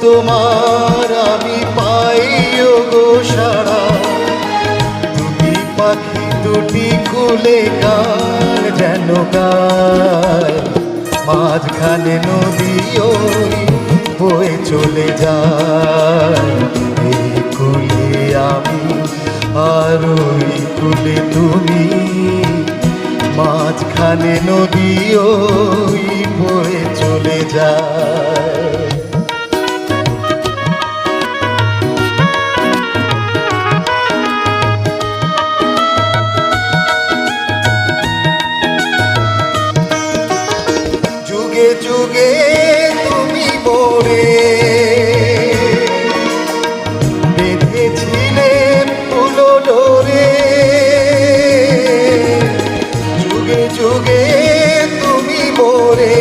তোমার আমি পাই গো সারা। দুটি পাখি, দুটি কুলে গান যেন মাঝখানে নদী ওই বয়ে চলে যায়। এই কুলে আমি আর ওই কুলে তুমি। মাঝখানে নদী ওই বয়ে চলে যায়। তুমি বলে